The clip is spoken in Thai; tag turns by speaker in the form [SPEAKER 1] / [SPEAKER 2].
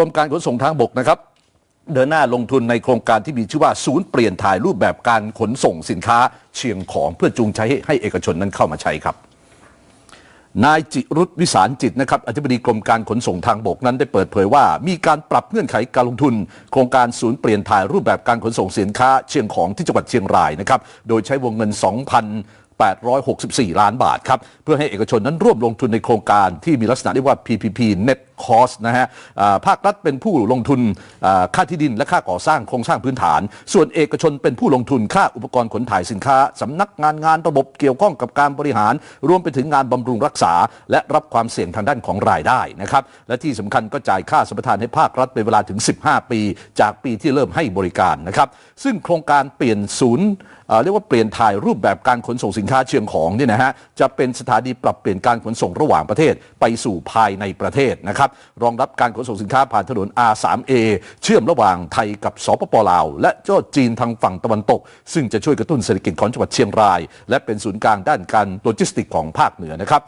[SPEAKER 1] รมการขนส่งทางบกนะครับ เดินหน้าลงทุนในโครงการที่มีชื่อว่าศูนย์เปลี่ยนถ่ายรูปแบบการขนส่งสินค้าเชียงของเพื่อจูงใจให้ให้เอกชนนั้นเข้ามาใช้ครับนายจิรุธวิสารจิตนะครับอธิบดีกรมการขนส่งทางบกนั้นได้เปิดเผยว่า มีการปรับเงื่อนไขการลงทุน โครงการศูนย์เปลี่ยนถ่ายรูปแบบการขนส่งสินค้าเชียงของที่จังหวัดเชียงรายนะครับโดยใช้วงเงิน 864 ล้านบาทครับ เพื่อให้เอกชนนั้นร่วมลงทุนในโครงการที่มีลักษณะเรียกว่า PPP Net Cost นะฮะภาครัฐเป็นผู้ลงทุนค่าที่ดินและค่าก่อสร้างโครงสร้างพื้นฐาน ส่วนเอกชนเป็นผู้ลงทุนค่าอุปกรณ์ขนถ่ายสินค้าสำนักงานงานระบบเกี่ยวข้องกับการบริหาร รวมไปถึงงานบำรุงรักษา และรับความเสี่ยงทางด้านของรายได้นะครับและที่สำคัญก็จ่ายค่าสัมปทานให้ภาครัฐเป็นเวลาถึง 15 ปี จากปีที่เริ่มให้บริการนะครับซึ่งโครงการเปลี่ยนศูนย์เรียกว่าเปลี่ยนถ่ายรูปแบบการขนส่งสินค้าเชียงของเนี่ยนะฮะจะเป็นสถานีปรับเปลี่ยนการขนส่งระหว่างประเทศไปสู่ภายในประเทศนะครับรองรับการขนส่งสินค้าผ่านถนน R3A เชื่อมระหว่างไทยกับสปปลาว และเจ้าจีนทางฝั่งตะวันตก ซึ่งจะช่วยกระตุ้นเศรษฐกิจของจังหวัดเชียงราย และเป็นศูนย์กลางด้านการโลจิสติกของภาคเหนือนะครับ